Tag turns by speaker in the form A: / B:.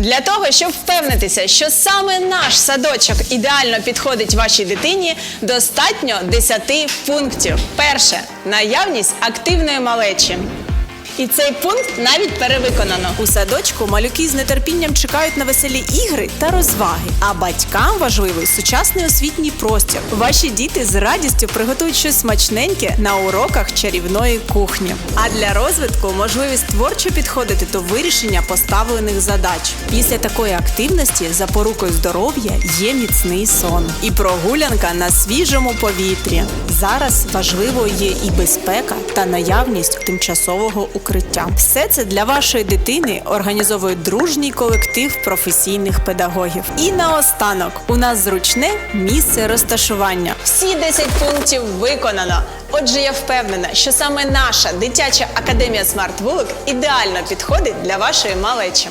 A: Для того, щоб впевнитися, що саме наш садочок ідеально підходить вашій дитині, достатньо 10 пунктів. Перше наявність активної малечі. І цей пункт навіть перевиконано.
B: У садочку малюки з нетерпінням чекають на веселі ігри та розваги. А батькам важливий сучасний освітній простір. Ваші діти з радістю приготують щось смачненьке на уроках чарівної кухні. А для розвитку можливість творчо підходити до вирішення поставлених задач. Після такої активності запорукою здоров'я є міцний сон і прогулянка на свіжому повітрі. Зараз важливою є і безпека та наявність тимчасового укриття. Все це для вашої дитини організовує дружній колектив професійних педагогів. І наостанок у нас зручне місце розташування.
A: Всі 10 пунктів виконано. Отже, я впевнена, що саме наша дитяча академія Смарт Вулик ідеально підходить для вашої малечі.